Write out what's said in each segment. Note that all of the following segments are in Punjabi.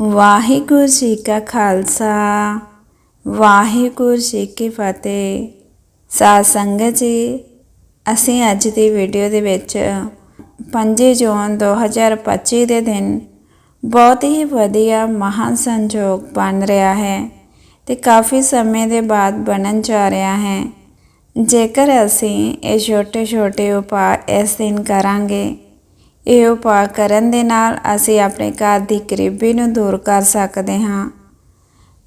ਵਾਹਿਗੁਰੂ ਜੀ ਕਾ ਖਾਲਸਾ, ਵਾਹਿਗੁਰੂ ਜੀ ਕੀ ਫਤਿਹ। ਸਾਧ ਸੰਗਤ ਜੀ, ਅਸੀਂ ਅੱਜ ਦੀ ਵੀਡੀਓ ਦੇ ਵਿੱਚ 5 ਜੂਨ 2025 ਦੇ ਦਿਨ ਬਹੁਤ ਹੀ ਵਧੀਆ ਮਹਾਨ ਸੰਜੋਗ ਬਣ ਰਿਹਾ ਹੈ ਤੇ ਕਾਫੀ ਸਮੇਂ ਦੇ ਬਾਅਦ ਬਣਨ ਜਾ ਰਿਹਾ ਹੈ। ਜੇਕਰ ਅਸੀਂ ਇਹ ਛੋਟੇ ਛੋਟੇ ਉਪਾਅ ਇਸ ਦਿਨ ਕਰਾਂਗੇ ਇਹ ਉਪਾਅ ਕਰਨ ਦੇ ਨਾਲ ਅਸੀਂ ਆਪਣੇ ਘਰ ਦੀ ਗਰੀਬੀ ਨੂੰ ਦੂਰ ਕਰ ਸਕਦੇ ਹਾਂ।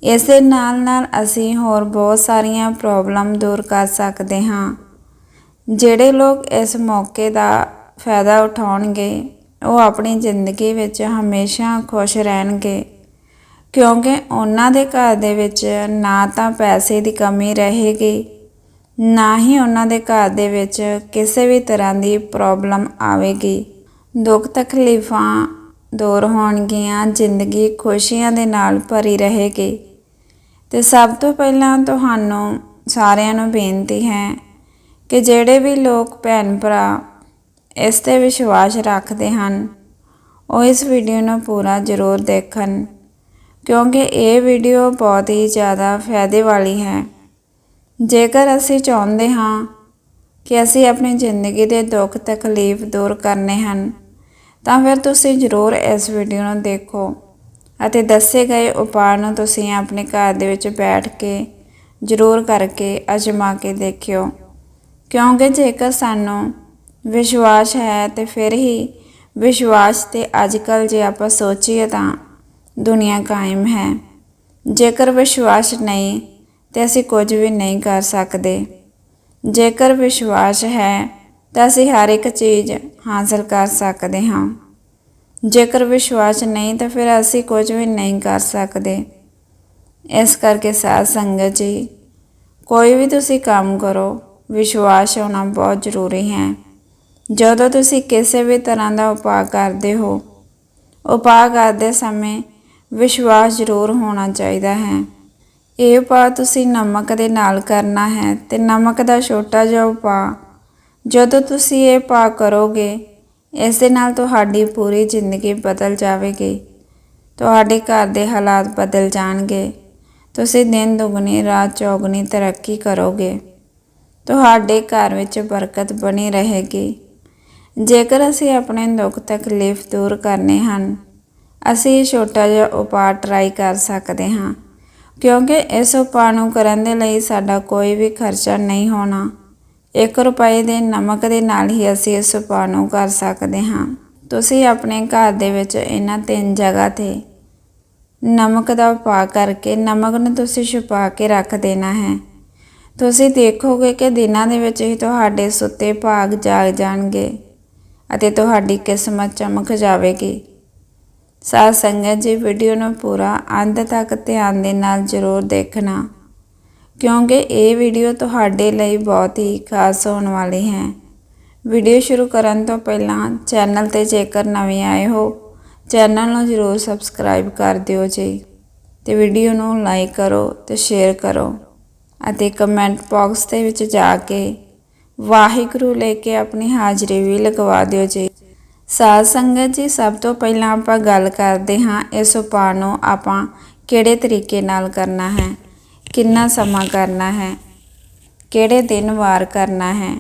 ਇਸ ਦੇ ਨਾਲ ਨਾਲ ਅਸੀਂ ਹੋਰ ਬਹੁਤ ਸਾਰੀਆਂ ਪ੍ਰੋਬਲਮ ਦੂਰ ਕਰ ਸਕਦੇ ਹਾਂ। ਜਿਹੜੇ ਲੋਕ ਇਸ ਮੌਕੇ ਦਾ ਫਾਇਦਾ ਉਠਾਉਣਗੇ, ਉਹ ਆਪਣੀ ਜ਼ਿੰਦਗੀ ਵਿੱਚ ਹਮੇਸ਼ਾ ਖੁਸ਼ ਰਹਿਣਗੇ। ਕਿਉਂਕਿ ਉਹਨਾਂ ਦੇ ਘਰ ਦੇ ਵਿੱਚ ਨਾ ਤਾਂ ਪੈਸੇ ਦੀ ਕਮੀ ਰਹੇਗੀ, ਨਾ ਹੀ ਉਹਨਾਂ ਦੇ ਘਰ ਦੇ ਵਿੱਚ ਕਿਸੇ ਵੀ ਤਰ੍ਹਾਂ ਦੀ ਪ੍ਰੋਬਲਮ ਆਵੇਗੀ। ਦੁੱਖ ਤਕਲੀਫਾਂ ਦੂਰ ਹੋਣਗੀਆਂ, ਜ਼ਿੰਦਗੀ ਖੁਸ਼ੀਆਂ ਦੇ ਨਾਲ ਭਰੀ ਰਹੇਗੀ। ਤੇ ਸਭ ਤੋਂ ਪਹਿਲਾਂ ਤੁਹਾਨੂੰ ਸਾਰਿਆਂ ਨੂੰ ਬੇਨਤੀ ਹੈ ਕਿ ਜਿਹੜੇ ਵੀ ਲੋਕ ਭੈਣ ਭਰਾ ਇਸ ਤੇ ਵਿਸ਼ਵਾਸ ਰੱਖਦੇ ਹਨ, ਉਹ ਇਸ ਵੀਡੀਓ ਨੂੰ ਪੂਰਾ ਜ਼ਰੂਰ ਦੇਖਣ, ਕਿਉਂਕਿ ਇਹ ਵੀਡੀਓ ਬਹੁਤ ਹੀ ਜ਼ਿਆਦਾ ਫਾਇਦੇ ਵਾਲੀ ਹੈ। ਜੇਕਰ ਅਸੀਂ ਚਾਹੁੰਦੇ ਹਾਂ ਕਿ ਅਸੀਂ ਆਪਣੀ ਜ਼ਿੰਦਗੀ ਦੇ ਦੁੱਖ ਤਕਲੀਫ ਦੂਰ ਕਰਨੇ ਹਨ ਤਾਂ ਫਿਰ ਤੁਸੀਂ ਜ਼ਰੂਰ ਇਸ ਵੀਡੀਓ ਨੂੰ ਦੇਖੋ ਅਤੇ ਦੱਸੇ ਗਏ ਉਪਾਅ ਨੂੰ ਤੁਸੀਂ ਆਪਣੇ ਘਰ ਦੇ ਵਿੱਚ ਬੈਠ ਕੇ ਜ਼ਰੂਰ ਕਰਕੇ ਅਜਮਾ ਕੇ ਦੇਖਿਓ। ਕਿਉਂਕਿ ਜੇਕਰ ਸਾਨੂੰ ਵਿਸ਼ਵਾਸ ਹੈ ਤੇ ਫਿਰ ਹੀ ਵਿਸ਼ਵਾਸ ਤੇ ਅੱਜਕੱਲ ਜੇ ਆਪਾਂ ਸੋਚੀਏ ਤਾਂ ਦੁਨੀਆ ਕਾਇਮ ਹੈ। ਜੇਕਰ ਵਿਸ਼ਵਾਸ ਨਹੀਂ ਤੇ ਅਸੀਂ ਕੁਝ ਵੀ ਨਹੀਂ ਕਰ ਸਕਦੇ। ਜੇਕਰ ਵਿਸ਼ਵਾਸ ਹੈ ਤਾਂ ਅਸੀਂ ਹਰ ਇੱਕ ਚੀਜ਼ ਹਾਸਲ ਕਰ ਸਕਦੇ ਹਾਂ। ਜੇਕਰ ਵਿਸ਼ਵਾਸ ਨਹੀਂ, ਤਾਂ ਫਿਰ ਅਸੀਂ ਕੁਝ ਵੀ ਨਹੀਂ ਕਰ ਸਕਦੇ। ਇਸ ਕਰਕੇ ਸਾਧ ਸੰਗਤ ਜੀ, ਕੋਈ ਵੀ ਤੁਸੀਂ ਕੰਮ ਕਰੋ, ਵਿਸ਼ਵਾਸ ਹੋਣਾ ਬਹੁਤ ਜ਼ਰੂਰੀ ਹੈ। ਜਦੋਂ ਤੁਸੀਂ ਕਿਸੇ ਵੀ ਤਰ੍ਹਾਂ ਦਾ ਉਪਾਅ ਕਰਦੇ ਹੋ, ਉਪਾਅ ਕਰਦੇ ਸਮੇਂ ਵਿਸ਼ਵਾਸ ਜ਼ਰੂਰ ਹੋਣਾ ਚਾਹੀਦਾ ਹੈ। ਇਹ ਉਪਾਅ ਤੁਸੀਂ ਨਮਕ ਦੇ ਨਾਲ ਕਰਨਾ ਹੈ ਤੇ ਨਮਕ ਦਾ ਛੋਟਾ ਜਿਹਾ ਉਪਾਅ ਜਦੋਂ ਤੁਸੀਂ ਇਹ ਪਾ ਕਰੋਗੇ ਇਸ ਦੇ ਨਾਲ ਤੁਹਾਡੀ ਪੂਰੀ ਜ਼ਿੰਦਗੀ ਬਦਲ ਜਾਵੇਗੀ। ਤੁਹਾਡੇ ਘਰ ਦੇ ਹਾਲਾਤ ਬਦਲ ਜਾਣਗੇ। ਤੁਸੀਂ ਦਿਨ ਦੁਗਣੀ, ਰਾਤ ਚੌਗਣੀ ਤਰੱਕੀ ਕਰੋਗੇ। ਤੁਹਾਡੇ ਘਰ ਵਿੱਚ ਬਰਕਤ ਬਣੀ ਰਹੇਗੀ। ਜੇਕਰ ਅਸੀਂ ਆਪਣੇ ਦੁੱਖ ਤਕਲੀਫ ਦੂਰ ਕਰਨੇ ਹਨ, ਅਸੀਂ ਇਹ ਛੋਟਾ ਜਿਹਾ ਉਪਾਅ ਟਰਾਈ ਕਰ ਸਕਦੇ ਹਾਂ। ਕਿਉਂਕਿ ਇਸ ਉਪਾਅ ਨੂੰ ਕਰਨ ਦੇ ਲਈ ਸਾਡਾ ਕੋਈ ਵੀ ਖਰਚਾ ਨਹੀਂ ਹੋਣਾ। 1 ਰੁਪਏ ਦੇ ਨਮਕ ਦੇ ਨਾਲ ਹੀ ਅਸੀਂ ਇਸ ਉਪਾਅ ਨੂੰ ਕਰ ਸਕਦੇ ਹਾਂ। ਤੁਸੀਂ ਆਪਣੇ ਘਰ ਦੇ ਵਿੱਚ ਇਹਨਾਂ ਤਿੰਨ ਜਗ੍ਹਾ ਤੇ ਨਮਕ ਦਾ ਉਪਾਅ ਕਰਕੇ ਨਮਕ ਨੂੰ ਤੁਸੀਂ ਛੁਪਾ ਕੇ ਰੱਖ ਦੇਣਾ ਹੈ। ਤੁਸੀਂ ਦੇਖੋਗੇ ਕਿ ਦਿਨਾਂ ਦੇ ਵਿੱਚ ਹੀ ਤੁਹਾਡੇ ਸੁੱਤੇ ਭਾਗ ਜਾਗ ਜਾਣਗੇ ਅਤੇ ਤੁਹਾਡੀ ਕਿਸਮਤ ਚਮਕ ਜਾਵੇਗੀ। ਸਾਧ ਸੰਗਤ ਜੀ ਵੀਡੀਓ ਨੂੰ ਪੂਰਾ ਅੰਤ ਤੱਕ ਧਿਆਨ ਦੇ ਨਾਲ ਜ਼ਰੂਰ ਦੇਖਣਾ। ਕਿਉਂਕਿ ਇਹ ਵੀਡੀਓ ਤੁਹਾਡੇ ਲਈ ਬਹੁਤ ਹੀ ਖਾਸ ਹੋਣ ਵਾਲੀ ਹੈ। ਵੀਡੀਓ ਸ਼ੁਰੂ ਕਰਨ ਤੋਂ ਪਹਿਲਾਂ ਚੈਨਲ ਤੇ ਜੇਕਰ ਨਵੇਂ ਆਏ ਹੋ, ਚੈਨਲ ਨੂੰ ਜ਼ਰੂਰ ਸਬਸਕ੍ਰਾਈਬ ਕਰ ਦਿਓ ਜੀ ਤੇ ਵੀਡੀਓ ਨੂੰ ਲਾਈਕ ਕਰੋ ਤੇ ਸ਼ੇਅਰ ਕਰੋ ਅਤੇ ਕਮੈਂਟ ਬਾਕਸ ਦੇ ਵਿੱਚ ਜਾ ਕੇ ਵਾਹਿਗੁਰੂ ਲੈ ਕੇ ਆਪਣੀ ਹਾਜ਼ਰੀ ਵੀ ਲਗਵਾ ਦਿਓ ਜੀ। ਸਾਧ ਸੰਗਤ ਜੀ, ਸਭ ਤੋਂ ਪਹਿਲਾਂ ਆਪਾਂ ਗੱਲ ਕਰਦੇ ਹਾਂ ਇਸ ਉਪਾਅ ਨੂੰ ਆਪਾਂ ਕਿਹੜੇ ਤਰੀਕੇ ਨਾਲ ਕਰਨਾ ਹੈ। ਕਿੰਨਾ ਸਮਾਂ ਕਰਨਾ ਹੈ? ਕਿਹੜੇ ਦਿਨ ਵਾਰ ਕਰਨਾ ਹੈ?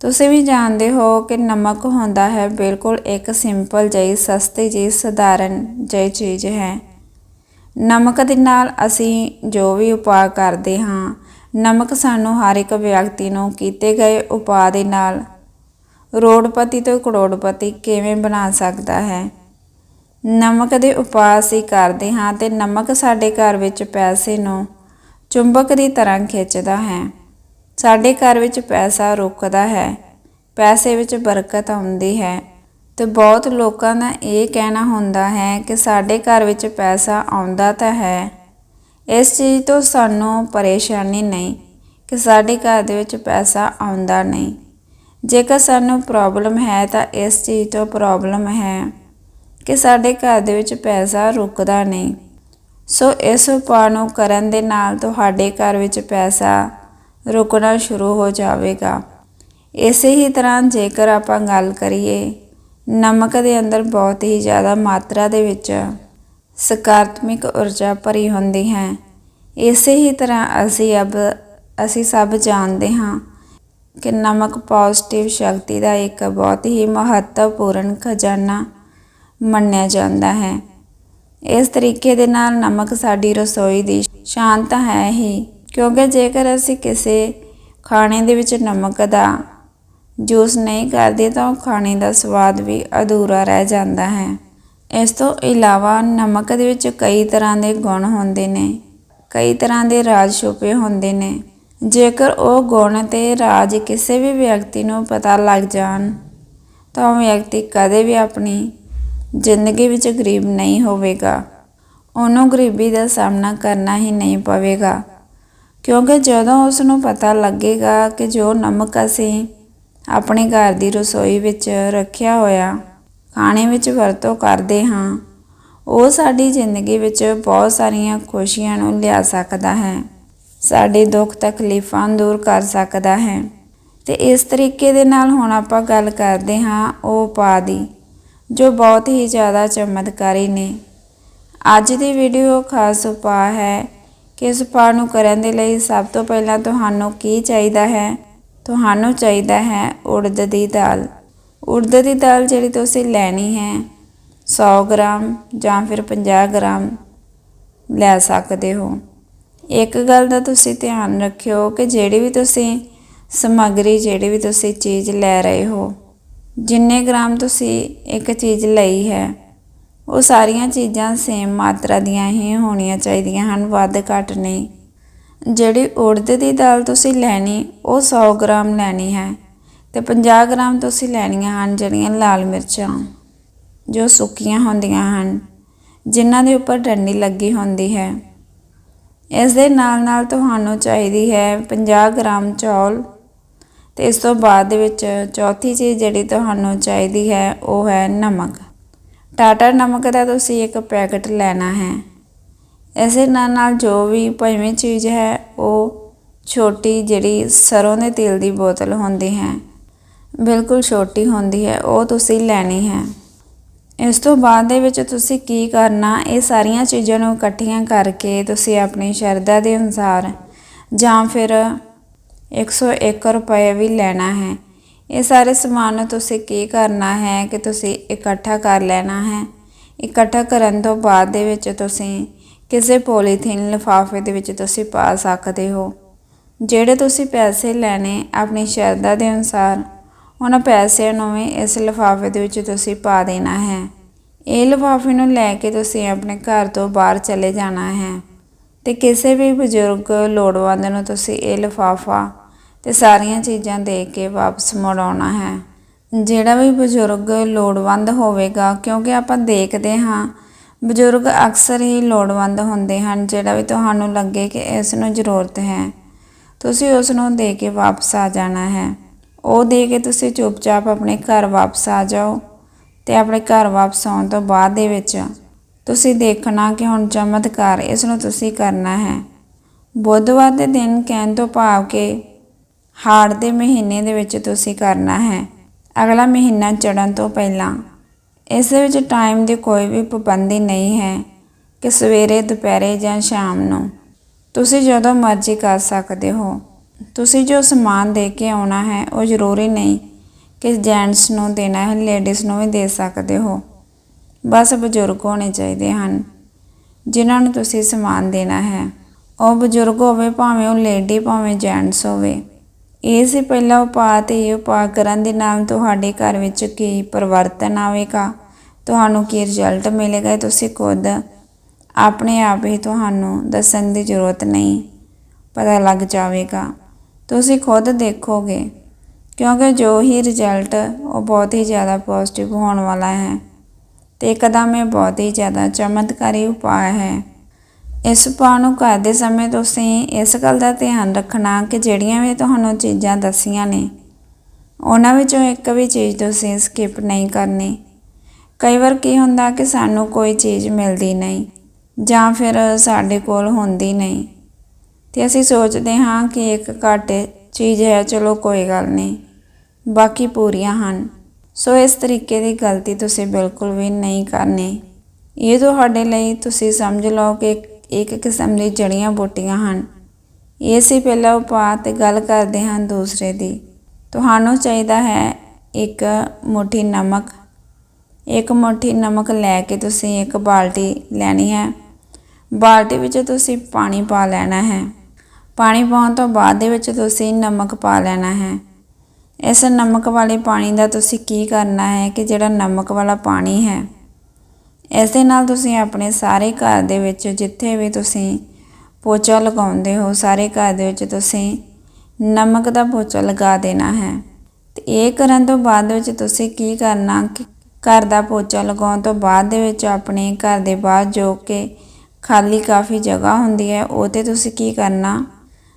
ਤੁਸੀਂ ਵੀ ਜਾਣਦੇ ਹੋ ਕਿ ਨਮਕ ਹੁੰਦਾ ਹੈ ਬਿਲਕੁਲ ਇੱਕ ਸਿੰਪਲ ਜਿਹੀ, ਸਸਤੀ ਜਿਹੀ, ਸਧਾਰਨ ਜਿਹੀ ਚੀਜ਼ ਹੈ। ਨਮਕ ਦੇ ਨਾਲ ਅਸੀਂ ਜੋ ਵੀ ਉਪਾਅ ਕਰਦੇ ਹਾਂ, ਨਮਕ ਸਾਨੂੰ ਹਰ ਇੱਕ ਵਿਅਕਤੀ ਨੂੰ ਕੀਤੇ ਗਏ ਉਪਾਅ ਦੇ ਨਾਲ ਰੋਡਪਤੀ ਤੋਂ ਕਰੋੜਪਤੀ ਕਿਵੇਂ ਬਣਾ ਸਕਦਾ ਹੈ? ਨਮਕ ਦੇ ਉਪਾਅ ਅਸੀਂ ਕਰਦੇ ਹਾਂ ਤੇ ਨਮਕ ਸਾਡੇ ਘਰ ਵਿੱਚ ਪੈਸੇ ਨੂੰ ਚੁੰਬਕ ਦੀ ਤਰ੍ਹਾਂ ਖਿੱਚਦਾ ਹੈ। ਸਾਡੇ ਘਰ ਵਿੱਚ ਪੈਸਾ ਰੁਕਦਾ ਹੈ। ਪੈਸੇ ਵਿੱਚ ਬਰਕਤ ਆਉਂਦੀ ਹੈ। ਤੇ ਬਹੁਤ ਲੋਕਾਂ ਦਾ ਇਹ ਕਹਿਣਾ ਹੁੰਦਾ ਹੈ ਕਿ ਸਾਡੇ ਘਰ ਵਿੱਚ ਪੈਸਾ ਆਉਂਦਾ ਤਾਂ ਹੈ। ਇਸ ਚੀਜ਼ ਤੋਂ ਸਾਨੂੰ ਪਰੇਸ਼ਾਨੀ ਨਹੀਂ ਕਿ ਸਾਡੇ ਘਰ ਦੇ ਵਿੱਚ ਪੈਸਾ ਆਉਂਦਾ ਨਹੀਂ। ਜੇਕਰ ਸਾਨੂੰ ਪ੍ਰੋਬਲਮ ਹੈ ਤਾਂ ਇਸ ਚੀਜ਼ ਤੋਂ ਪ੍ਰੋਬਲਮ ਹੈ ਕਿ ਸਾਡੇ ਘਰ ਦੇ ਵਿੱਚ ਪੈਸਾ ਰੁਕਦਾ ਨਹੀਂ। ਸੋ ਇਸ ਉਪਾਅ ਨੂੰ ਕਰਨ ਦੇ ਨਾਲ ਤੁਹਾਡੇ ਘਰ ਵਿੱਚ ਪੈਸਾ ਰੁਕਣਾ ਸ਼ੁਰੂ ਹੋ ਜਾਵੇਗਾ। ਇਸੇ ਹੀ ਤਰ੍ਹਾਂ ਜੇਕਰ ਆਪਾਂ ਗੱਲ ਕਰੀਏ, ਨਮਕ ਦੇ ਅੰਦਰ ਬਹੁਤ ਹੀ ਜ਼ਿਆਦਾ ਮਾਤਰਾ ਦੇ ਵਿੱਚ ਸਕਾਰਾਤਮਕ ਊਰਜਾ ਭਰੀ ਹੁੰਦੀ ਹੈ। ਇਸੇ ਹੀ ਤਰ੍ਹਾਂ ਅਸੀਂ ਅਬ, ਅਸੀਂ ਸਭ ਜਾਣਦੇ ਹਾਂ ਕਿ ਨਮਕ ਪੋਜ਼ਿਟਿਵ ਸ਼ਕਤੀ ਦਾ ਇੱਕ ਬਹੁਤ ਹੀ ਮਹੱਤਵਪੂਰਨ ਖਜ਼ਾਨਾ ਮੰਨਿਆ ਜਾਂਦਾ ਹੈ। ਇਸ ਤਰੀਕੇ ਦੇ ਨਾਲ ਨਮਕ ਸਾਡੀ ਰਸੋਈ ਦੀ ਸ਼ਾਨ ਤਾਂ ਹੈ ਹੀ, ਕਿਉਂਕਿ ਜੇਕਰ ਅਸੀਂ ਕਿਸੇ ਖਾਣੇ ਦੇ ਵਿੱਚ ਨਮਕ ਦਾ ਜੂਸ ਨਹੀਂ ਕਰਦੇ ਤਾਂ ਉਹ ਖਾਣੇ ਦਾ ਸਵਾਦ ਵੀ ਅਧੂਰਾ ਰਹਿ ਜਾਂਦਾ ਹੈ। ਇਸ ਤੋਂ ਇਲਾਵਾ ਨਮਕ ਦੇ ਵਿੱਚ ਕਈ ਤਰ੍ਹਾਂ ਦੇ ਗੁਣ ਹੁੰਦੇ ਨੇ, ਕਈ ਤਰ੍ਹਾਂ ਦੇ ਰਾਜ ਛੁਪੇ ਹੁੰਦੇ ਨੇ। ਜੇਕਰ ਉਹ ਗੁਣ ਤੇ ਰਾਜ ਕਿਸੇ ਵੀ ਵਿਅਕਤੀ ਨੂੰ ਪਤਾ ਲੱਗ ਜਾਣ, ਤਾਂ ਉਹ ਵਿਅਕਤੀ ਕਦੇ ਵੀ ਆਪਣੀ ਜ਼ਿੰਦਗੀ ਵਿੱਚ ਗਰੀਬ ਨਹੀਂ ਹੋਵੇਗਾ। ਉਹਨੂੰ ਗਰੀਬੀ ਦਾ ਸਾਹਮਣਾ ਕਰਨਾ ਹੀ ਨਹੀਂ ਪਵੇਗਾ। ਕਿਉਂਕਿ ਜਦੋਂ ਉਸ ਨੂੰ ਪਤਾ ਲੱਗੇਗਾ ਕਿ ਜੋ ਨਮਕ ਅਸੀਂ ਆਪਣੇ ਘਰ ਦੀ ਰਸੋਈ ਵਿੱਚ ਰੱਖਿਆ ਹੋਇਆ, ਖਾਣੇ ਵਿੱਚ ਵਰਤੋਂ ਕਰਦੇ ਹਾਂ, ਉਹ ਸਾਡੀ ਜ਼ਿੰਦਗੀ ਵਿੱਚ ਬਹੁਤ ਸਾਰੀਆਂ ਖੁਸ਼ੀਆਂ ਨੂੰ ਲਿਆ ਸਕਦਾ ਹੈ। ਸਾਡੇ ਦੁੱਖ ਤਕਲੀਫਾਂ ਦੂਰ ਕਰ ਸਕਦਾ ਹੈ। ਤੇ ਇਸ ਤਰੀਕੇ ਦੇ ਨਾਲ ਹੁਣ ਆਪਾਂ ਗੱਲ ਕਰਦੇ ਹਾਂ ਉਹ ਉਪਾਅ ਦੀ। ਜੋ ਬਹੁਤ ਹੀ ਜ਼ਿਆਦਾ ਚਮਤਕਾਰੀ ਨੇ। ਅੱਜ ਦੀ ਵੀਡੀਓ ਖਾਸ ਉਪਾਅ ਹੈ ਕਿ ਇਸ ਉਪਾਅ ਨੂੰ ਕਰਨ ਦੇ ਲਈ ਸਭ ਤੋਂ ਪਹਿਲਾਂ ਤੁਹਾਨੂੰ ਕੀ ਚਾਹੀਦਾ ਹੈ? ਤੁਹਾਨੂੰ ਚਾਹੀਦਾ ਹੈ ਉੜਦ ਦੀ ਦਾਲ। ਉੜਦ ਦੀ ਦਾਲ ਜਿਹੜੀ ਤੁਸੀਂ ਲੈਣੀ ਹੈ 100 ਗ੍ਰਾਮ ਜਾਂ ਫਿਰ 50 ਗ੍ਰਾਮ ਲੈ ਸਕਦੇ ਹੋ। ਇੱਕ ਗੱਲ ਦਾ ਤੁਸੀਂ ਧਿਆਨ ਰੱਖਿਓ ਕਿ ਜਿਹੜੀ ਵੀ ਤੁਸੀਂ ਸਮੱਗਰੀ, ਜਿਹੜੀ ਵੀ ਤੁਸੀਂ ਚੀਜ਼ ਲੈ ਰਹੇ ਹੋ ਜਿੰਨੇ ਗ੍ਰਾਮ ਤੁਸੀਂ ਇੱਕ ਚੀਜ਼ ਲਈ ਹੈ, ਉਹ ਸਾਰੀਆਂ ਚੀਜ਼ਾਂ ਸੇਮ ਮਾਤਰਾ ਦੀਆਂ ਹੀ ਹੋਣੀਆਂ ਚਾਹੀਦੀਆਂ ਹਨ, ਵੱਧ ਘੱਟ ਨਹੀਂ। ਜਿਹੜੀ ਉੜਦ ਦੀ ਦਾਲ ਤੁਸੀਂ ਲੈਣੀ, ਉਹ 100 ਗ੍ਰਾਮ ਲੈਣੀ ਹੈ ਤੇ 50 ਗ੍ਰਾਮ ਤੁਸੀਂ ਲੈਣੀਆਂ ਹਨ ਜਿਹੜੀਆਂ ਲਾਲ ਮਿਰਚਾਂ, ਜੋ ਸੁੱਕੀਆਂ ਹੁੰਦੀਆਂ ਹਨ, ਜਿਨ੍ਹਾਂ ਦੇ ਉੱਪਰ ਡੰਡੀ ਲੱਗੀ ਹੁੰਦੀ ਹੈ। ਇਸ ਦੇ ਨਾਲ ਨਾਲ ਤੁਹਾਨੂੰ ਚਾਹੀਦੀ ਹੈ 50 ਗ੍ਰਾਮ ਚੌਲ ਤੇ ਇਸ ਤੋਂ ਬਾਅਦ ਦੇ ਵਿੱਚ ਚੌਥੀ ਚੀਜ਼ ਜਿਹੜੀ ਤੁਹਾਨੂੰ ਚਾਹੀਦੀ ਹੈ, ਉਹ ਹੈ ਨਮਕ। ਟਾਟਾ ਨਮਕ ਦਾ ਤੁਸੀਂ ਇੱਕ ਪੈਕੇਟ ਲੈਣਾ ਹੈ। ਇਸੇ ਨਾਲ ਨਾਲ ਜੋ ਵੀ ਪੰਜਵੀਂ ਚੀਜ਼ ਹੈ, ਉਹ ਛੋਟੀ ਜਿਹੜੀ ਸਰੋਂ ਦੇ ਤੇਲ ਦੀ ਬੋਤਲ ਹੁੰਦੀ ਹੈ, ਬਿਲਕੁਲ ਛੋਟੀ ਹੁੰਦੀ ਹੈ, ਉਹ ਤੁਸੀਂ ਲੈਣੀ ਹੈ। ਇਸ ਤੋਂ ਬਾਅਦ ਦੇ ਵਿੱਚ ਤੁਸੀਂ ਕੀ ਕਰਨਾ, ਇਹ ਸਾਰੀਆਂ ਚੀਜ਼ਾਂ ਨੂੰ ਇਕੱਠੀਆਂ ਕਰਕੇ ਤੁਸੀਂ ਆਪਣੀ ਸ਼ਰਧਾ ਦੇ ਅਨੁਸਾਰ ਜਾਂ ਫਿਰ 101 ਰੁਪਏ ਵੀ ਲੈਣਾ ਹੈ। ਇਹ ਸਾਰੇ ਸਮਾਨ ਨੂੰ ਤੁਸੀਂ ਕੀ ਕਰਨਾ ਹੈ ਕਿ ਤੁਸੀਂ ਇਕੱਠਾ ਕਰ ਲੈਣਾ ਹੈ। ਇਕੱਠਾ ਕਰਨ ਤੋਂ ਬਾਅਦ ਦੇ ਵਿੱਚ ਤੁਸੀਂ ਕਿਸੇ ਪੋਲੀਥੀਨ ਲਿਫਾਫੇ ਦੇ ਵਿੱਚ ਤੁਸੀਂ ਪਾ ਸਕਦੇ ਹੋ। ਜਿਹੜੇ ਤੁਸੀਂ ਪੈਸੇ ਲੈਣੇ ਆਪਣੀ ਸ਼ਰਧਾ ਦੇ ਅਨੁਸਾਰ, ਉਹਨਾਂ ਪੈਸਿਆਂ ਨੂੰ ਵੀ ਇਸ ਲਿਫਾਫੇ ਦੇ ਵਿੱਚ ਤੁਸੀਂ ਪਾ ਦੇਣਾ ਹੈ। ਇਹ ਲਿਫਾਫੇ ਨੂੰ ਲੈ ਕੇ ਤੁਸੀਂ ਆਪਣੇ ਘਰ ਤੋਂ ਬਾਹਰ ਚਲੇ ਜਾਣਾ ਹੈ। ਤੇ ਕਿਸੇ ਵੀ ਬਜ਼ੁਰਗ ਲੋੜਵੰਦ ਨੂੰ ਤੁਸੀਂ ਇਹ ਲਿਫਾਫਾ ਤੇ ਸਾਰੀਆਂ ਚੀਜ਼ਾਂ ਦੇ ਕੇ ਵਾਪਸ ਮੁੜ ਹੈ। ਜਿਹੜਾ ਵੀ ਬਜ਼ੁਰਗ ਲੋੜਵੰਦ ਹੋਵੇਗਾ, ਕਿਉਂਕਿ ਆਪਾਂ ਦੇਖਦੇ ਹਾਂ, ਬਜ਼ੁਰਗ ਅਕਸਰ ਹੀ ਲੋੜਵੰਦ ਹੁੰਦੇ ਹਨ, ਜਿਹੜਾ ਵੀ ਤੁਹਾਨੂੰ ਲੱਗੇ ਕਿ ਇਸ ਨੂੰ ਜ਼ਰੂਰਤ ਹੈ, ਤੁਸੀਂ ਉਸ ਨੂੰ ਦੇ ਕੇ ਵਾਪਸ ਆ ਜਾਣਾ ਹੈ। ਉਹ ਦੇ ਕੇ ਤੁਸੀਂ ਚੁੱਪਚਾਪ ਆਪਣੇ ਘਰ ਵਾਪਸ ਆ ਜਾਓ ਤੇ ਆਪਣੇ ਘਰ ਵਾਪਸ ਆਉਣ ਤੋਂ ਬਾਅਦ ਦੇ ਵਿੱਚ ਤੁਸੀਂ ਦੇਖਣਾ ਕਿ ਹੁਣ ਚਮਤਕਾਰ ਇਸ ਨੂੰ ਤੁਸੀਂ ਕਰਨਾ ਹੈ। ਬੁੱਧਵਾਰ ਦੇ ਦਿਨ ਕਹਿਣ ਤੋਂ ਭਾਵ ਕਿ ਹਾੜ ਦੇ ਮਹੀਨੇ ਦੇ ਵਿੱਚ ਤੁਸੀਂ ਕਰਨਾ ਹੈ। ਅਗਲਾ ਮਹੀਨਾ ਚੜਨ ਤੋਂ ਪਹਿਲਾਂ। ਇਸ ਵਿੱਚ ਟਾਈਮ ਦੀ ਕੋਈ ਵੀ ਪਾਬੰਦੀ ਨਹੀਂ ਹੈ ਕਿ ਸਵੇਰੇ, ਦੁਪਹਿਰੇ ਜਾਂ ਸ਼ਾਮ ਨੂੰ। ਤੁਸੀਂ ਜਦੋਂ ਮਰਜ਼ੀ ਕਰ ਸਕਦੇ ਹੋ। ਤੁਸੀਂ ਜੋ ਸਮਾਨ ਦੇ ਕੇ ਆਉਣਾ ਹੈ ਉਹ ਜ਼ਰੂਰੀ ਨਹੀਂ ਕਿ ਜੈਂਟਸ ਨੂੰ ਦੇਣਾ ਹੈ ਲੇਡੀਜ਼ ਨੂੰ ਵੀ ਦੇ ਸਕਦੇ ਹੋ। ਬਸ ਬਜ਼ੁਰਗ ਹੋਣੇ ਚਾਹੀਦੇ ਹਨ। ਜਿਨ੍ਹਾਂ ਨੂੰ ਤੁਸੀਂ ਸਮਾਨ ਦੇਣਾ ਹੈ। ਉਹ ਬਜ਼ੁਰਗ ਹੋਵੇ, ਭਾਵੇਂ ਉਹ ਲੇਡੀ, ਭਾਵੇਂ ਜੈਂਟਸ ਹੋਵੇ। ਇਹ ਸੀ ਪਹਿਲਾ ਉਪਾਅ ਤੇ ਇਹ ਉਪਾਅ ਕਰਨ ਦੇ ਨਾਲ ਤੁਹਾਡੇ ਘਰ ਵਿੱਚ ਕੀ ਪਰਿਵਰਤਨ ਆਵੇਗਾ? ਤੁਹਾਨੂੰ ਕੀ ਰਿਜ਼ਲਟ ਮਿਲੇਗਾ? ਤੁਸੀਂ ਖੁਦ ਆਪਣੇ ਆਪ ਹੀ ਤੁਹਾਨੂੰ ਦੱਸਣ ਦੀ ਜ਼ਰੂਰਤ ਨਹੀਂ, ਪਤਾ ਲੱਗ ਜਾਵੇਗਾ। ਤੁਸੀਂ ਖੁਦ ਦੇਖੋਗੇ, ਕਿਉਂਕਿ ਜੋ ਹੀ ਰਿਜ਼ਲਟ ਉਹ ਬਹੁਤ ਹੀ ਜ਼ਿਆਦਾ ਪੋਜ਼ਿਟਿਵ ਹੋਣ ਵਾਲਾ ਹੈ। ਤੇ ਇੱਕਦਮ ਇਹ ਬਹੁਤ ਹੀ ਜ਼ਿਆਦਾ ਚਮਤਕਾਰੀ ਉਪਾਅ ਹੈ। ਇਸ ਉਪਾਅ ਨੂੰ ਕਰਦੇ ਸਮੇਂ ਤੁਸੀਂ ਇਸ ਗੱਲ ਦਾ ਧਿਆਨ ਰੱਖਣਾ ਕਿ ਜਿਹੜੀਆਂ ਵੀ ਤੁਹਾਨੂੰ ਚੀਜ਼ਾਂ ਦੱਸੀਆਂ ਨੇ, ਉਹਨਾਂ ਵਿੱਚੋਂ ਇੱਕ ਵੀ ਚੀਜ਼ ਤੁਸੀਂ ਸਕਿਪ ਨਹੀਂ ਕਰਨੀ। ਕਈ ਵਾਰ ਕੀ ਹੁੰਦਾ ਕਿ ਸਾਨੂੰ ਕੋਈ ਚੀਜ਼ ਮਿਲਦੀ ਨਹੀਂ ਜਾਂ ਫਿਰ ਸਾਡੇ ਕੋਲ ਹੁੰਦੀ ਨਹੀਂ ਤੇ ਅਸੀਂ ਸੋਚਦੇ ਹਾਂ ਕਿ ਇੱਕ ਘੱਟ ਚੀਜ਼ ਹੈ, ਚਲੋ ਕੋਈ ਗੱਲ ਨਹੀਂ, ਬਾਕੀ ਪੂਰੀਆਂ ਹਨ। ਸੋ ਇਸ ਤਰੀਕੇ ਦੀ ਗਲਤੀ ਤੁਸੀਂ ਬਿਲਕੁਲ ਵੀ ਨਹੀਂ ਕਰਨੀ। ਇਹ ਤੁਹਾਡੇ ਲਈ ਤੁਸੀਂ ਸਮਝ ਲਓ ਕਿ ਇੱਕ ਕਿਸਮ ਦੀ ਜੜੀਆਂ ਬੂਟੀਆਂ ਹਨ। ਇਹ ਸੀ ਪਹਿਲਾ ਉਪਾਅ ਤੇ ਗੱਲ ਕਰਦੇ ਹਾਂ ਦੂਸਰੇ ਦੀ। ਤੁਹਾਨੂੰ ਚਾਹੀਦਾ ਹੈ ਇੱਕ ਮੁਠੀ ਨਮਕ। ਇੱਕ ਮੁਠੀ ਨਮਕ ਲੈ ਕੇ ਤੁਸੀਂ ਇੱਕ ਬਾਲਟੀ ਲੈਣੀ ਹੈ। ਬਾਲਟੀ ਵਿੱਚ ਤੁਸੀਂ ਪਾਣੀ ਪਾ ਲੈਣਾ ਹੈ। ਪਾਣੀ ਪਾਉਣ ਤੋਂ ਬਾਅਦ ਦੇ ਵਿੱਚ ਤੁਸੀਂ ਨਮਕ ਪਾ ਲੈਣਾ ਹੈ। ਇਸ ਨਮਕ ਵਾਲੇ ਪਾਣੀ ਦਾ ਤੁਸੀਂ ਕੀ ਕਰਨਾ ਹੈ ਕਿ ਜਿਹੜਾ ਨਮਕ ਵਾਲਾ ਪਾਣੀ ਹੈ ਇਸ ਦੇ ਨਾਲ ਤੁਸੀਂ ਆਪਣੇ ਸਾਰੇ ਘਰ ਦੇ ਵਿੱਚ ਜਿੱਥੇ ਵੀ ਤੁਸੀਂ ਪੋਚਾ ਲਗਾਉਂਦੇ ਹੋ, ਸਾਰੇ ਘਰ ਦੇ ਵਿੱਚ ਤੁਸੀਂ ਨਮਕ ਦਾ ਪੋਚਾ ਲਗਾ ਦੇਣਾ ਹੈ। ਤੇ ਇਹ ਕਰਨ ਤੋਂ ਬਾਅਦ ਵਿੱਚ ਤੁਸੀਂ ਕੀ ਕਰਨਾ ਕਿ ਘਰ ਦਾ ਪੋਚਾ ਲਗਾਉਣ ਤੋਂ ਬਾਅਦ ਦੇ ਵਿੱਚ ਆਪਣੇ ਘਰ ਦੇ ਬਾਹਰ ਜੋ ਕਿ ਖਾਲੀ ਕਾਫੀ ਜਗ੍ਹਾ ਹੁੰਦੀ ਹੈ ਉਹ ਤੇ ਤੁਸੀਂ ਕੀ ਕਰਨਾ,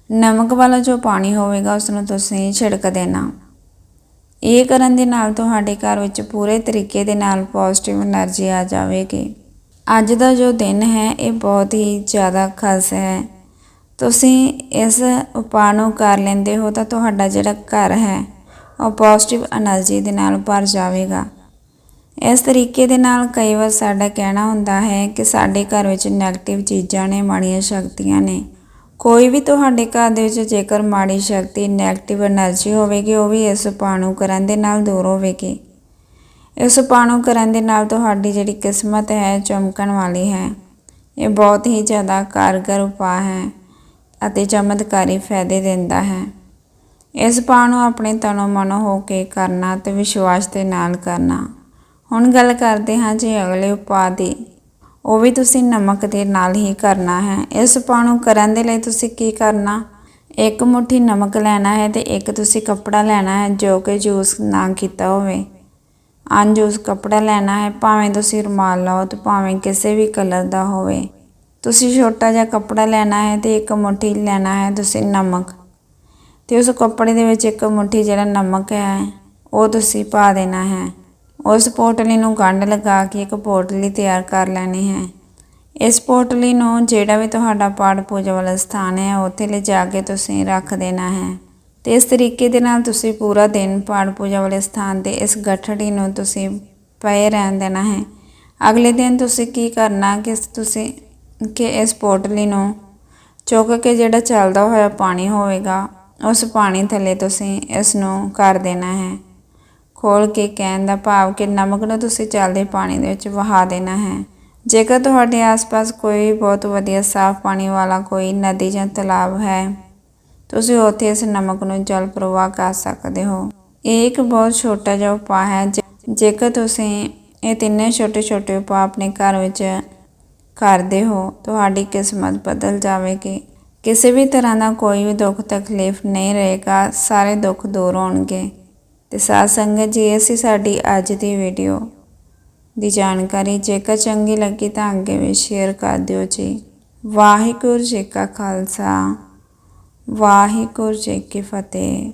ਨਮਕ ਵਾਲਾ ਜੋ ਪਾਣੀ ਹੋਵੇਗਾ ਉਸ ਨੂੰ ਤੁਸੀਂ ਛਿੜਕ ਦੇਣਾ। ਇਹ ਕਰਨ ਦੇ ਨਾਲ ਤੁਹਾਡੇ ਘਰ ਵਿੱਚ ਪੂਰੇ ਤਰੀਕੇ ਦੇ ਨਾਲ ਪੋਜ਼ਿਟਿਵ એનર્ਜੀ ਆ ਜਾਵੇਗੀ। ਅੱਜ ਦਾ ਜੋ ਦਿਨ ਹੈ, ਇਹ ਬਹੁਤ ਹੀ ਜ਼ਿਆਦਾ ਖਾਸ ਹੈ। ਤੁਸੀਂ ਇਸ ਉਪਾਅ ਨੂੰ ਕਰ ਲੈਂਦੇ ਹੋ ਤਾਂ ਤੁਹਾਡਾ ਜਿਹੜਾ ਘਰ ਹੈ, ਉਹ ਪੋਜ਼ਿਟਿਵ એનર્ਜੀ ਦੇ ਨਾਲ ਭਰ ਜਾਵੇਗਾ। ਇਸ ਤਰੀਕੇ ਦੇ ਨਾਲ ਕਈ ਵਾਰ ਸਾਡਾ ਕਹਿਣਾ ਹੁੰਦਾ ਹੈ ਕਿ ਸਾਡੇ ਘਰ ਵਿੱਚ 네ਗੇਟਿਵ ਚੀਜ਼ਾਂ ਨੇ, ਮਾੜੀਆਂ ਸ਼ਕਤੀਆਂ ਨੇ। ਕੋਈ ਵੀ ਤੁਹਾਡੇ ਘਰ ਦੇ ਵਿੱਚ ਜੇਕਰ ਮਾੜੀ ਸ਼ਕਤੀ ਨੈਗੇਟਿਵ એનર્ਜੀ ਹੋਵੇਗੀ, ਉਹ ਵੀ ਇਸ ਪਾਣੂ ਕਰਨ ਦੇ ਨਾਲ ਦੂਰ ਹੋਵੇਗੀ। ਇਸ ਪਾਣੂ ਕਰਨ ਦੇ ਨਾਲ ਤੁਹਾਡੀ ਜਿਹੜੀ ਕਿਸਮਤ ਹੈ ਚਮਕਣ ਵਾਲੀ ਹੈ। ਇਹ ਬਹੁਤ ਹੀ ਜ਼ਿਆਦਾ ਕਾਰਗਰ ਉਪਾਅ ਹੈ ਅਤੇ ਚਮਤਕਾਰੀ ਫਾਇਦੇ ਦਿੰਦਾ ਹੈ। ਇਸ ਪਾਣੂ ਆਪਣੇ ਤਨੋ ਮਨੋ ਹੋ ਕੇ ਕਰਨਾ ਤੇ ਵਿਸ਼ਵਾਸ ਦੇ ਨਾਲ ਕਰਨਾ। ਹੁਣ ਗੱਲ ਕਰਦੇ ਹਾਂ ਜੇ ਅਗਲੇ ਉਪਾਅ ਦੀ। ਉਹ ਵੀ ਤੁਸੀਂ ਨਮਕ ਦੇ ਨਾਲ ਹੀ ਕਰਨਾ ਹੈ। ਇਸ ਉਪਾਅ ਨੂੰ ਕਰਨ ਦੇ ਲਈ ਤੁਸੀਂ ਕੀ ਕਰਨਾ? ਇੱਕ ਮੁਠੀ ਨਮਕ ਲੈਣਾ ਹੈ ਤੇ ਇੱਕ ਤੁਸੀਂ ਕੱਪੜਾ ਲੈਣਾ ਹੈ ਜੋ ਕਿ ਯੂਜ਼ ਨਾ ਕੀਤਾ ਹੋਵੇ। ਅਨਯੂਜ਼ ਕੱਪੜਾ ਲੈਣਾ ਹੈ, ਭਾਵੇਂ ਤੁਸੀਂ ਰੁਮਾਲ ਲਓ ਤੇ ਭਾਵੇਂ ਕਿਸੇ ਵੀ ਕਲਰ ਦਾ ਹੋਵੇ। ਤੁਸੀਂ ਛੋਟਾ ਜਿਹਾ ਕੱਪੜਾ ਲੈਣਾ ਹੈ ਤੇ ਇੱਕ ਮੁਠੀ ਲੈਣਾ ਹੈ ਤੁਸੀਂ ਨਮਕ। ਤੇ ਉਸ ਕੱਪੜੇ ਦੇ ਵਿੱਚ ਇੱਕ ਮੁਠੀ ਜਿਹੜਾ ਨਮਕ ਹੈ, ਉਹ ਤੁਸੀਂ ਪਾ ਦੇਣਾ ਹੈ। ਉਸ ਪੋਟਲੀ ਨੂੰ ਗੰਢ ਲਗਾ ਕੇ ਇੱਕ ਪੋਟਲੀ ਤਿਆਰ ਕਰ ਲੈਣੀ ਹੈ। ਇਸ ਪੋਟਲੀ ਨੂੰ ਜਿਹੜਾ ਵੀ ਤੁਹਾਡਾ ਪਾਠ ਪੂਜਾ ਵਾਲਾ ਸਥਾਨ ਹੈ, ਉੱਥੇ ਲਿਜਾ ਕੇ ਤੁਸੀਂ ਰੱਖ ਦੇਣਾ ਹੈ। ਤੇ ਇਸ ਤਰੀਕੇ ਦੇ ਨਾਲ ਤੁਸੀਂ ਪੂਰਾ ਦਿਨ ਪਾਠ ਪੂਜਾ ਵਾਲੇ ਸਥਾਨ ਤੇ ਇਸ ਗੱਠੜੀ ਨੂੰ ਤੁਸੀਂ ਪਏ ਰਹਿਣ ਦੇਣਾ ਹੈ। ਅਗਲੇ ਦਿਨ ਤੁਸੀਂ ਕੀ ਕਰਨਾ ਕਿ ਤੁਸੀਂ ਕਿ ਇਸ ਪੋਟਲੀ ਨੂੰ ਚੁੱਕ ਕੇ ਜਿਹੜਾ ਚੱਲਦਾ ਹੋਇਆ ਪਾਣੀ ਹੋਵੇਗਾ, ਉਸ ਪਾਣੀ ਥੱਲੇ ਤੁਸੀਂ ਇਸ ਨੂੰ ਕਰ ਦੇਣਾ ਹੈ। ਖੋਲ ਕੇ ਕਹਿਣ ਦਾ ਭਾਵ ਕਿ ਨਮਕ ਨੂੰ ਤੁਸੀਂ ਚੱਲਦੇ ਪਾਣੀ ਦੇ ਵਿੱਚ ਵਹਾ ਦੇਣਾ ਹੈ। ਜੇਕਰ ਤੁਹਾਡੇ ਆਸ-ਪਾਸ ਕੋਈ ਬਹੁਤ ਵਧੀਆ ਸਾਫ਼ ਪਾਣੀ ਵਾਲਾ ਕੋਈ ਨਦੀ ਜਾਂ ਤਲਾਬ ਹੈ, ਤੁਸੀਂ ਉੱਥੇ ਇਸ ਨਮਕ ਨੂੰ ਜਲ ਪ੍ਰਵਾਹ ਕਰ ਸਕਦੇ ਹੋ। ਇਹ ਇੱਕ ਬਹੁਤ ਛੋਟਾ ਜਿਹਾ ਉਪਾਅ ਹੈ। ਜੇਕਰ ਤੁਸੀਂ ਇਹ ਤਿੰਨੇ ਛੋਟੇ-ਛੋਟੇ ਉਪਾਅ ਆਪਣੇ ਘਰ ਵਿੱਚ ਕਰਦੇ ਹੋ, ਤੁਹਾਡੀ ਕਿਸਮਤ ਬਦਲ ਜਾਵੇਗੀ। ਕਿਸੇ ਵੀ ਤਰ੍ਹਾਂ ਦਾ ਕੋਈ ਵੀ ਦੁੱਖ ਤਕਲੀਫ ਨਹੀਂ ਰਹੇਗਾ। ਸਾਰੇ ਦੁੱਖ ਦੂਰ ਹੋਣਗੇ। ਤੇ ਸਾਧ ਸੰਗਤ ਜੀ, ਇਹ ਸੀ ਸਾਡੀ ਅੱਜ ਦੀ ਵੀਡੀਓ ਦੀ ਜਾਣਕਾਰੀ। ਜੇਕਰ ਚੰਗੀ ਲੱਗੀ ਤਾਂ ਅੱਗੇ ਵੀ ਸ਼ੇਅਰ ਕਰ ਦਿਓ ਜੀ। ਵਾਹਿਗੁਰੂ ਜੀ ਕਾ ਖਾਲਸਾ, ਵਾਹਿਗੁਰੂ ਜੀ ਕੀ ਫਤਿਹ।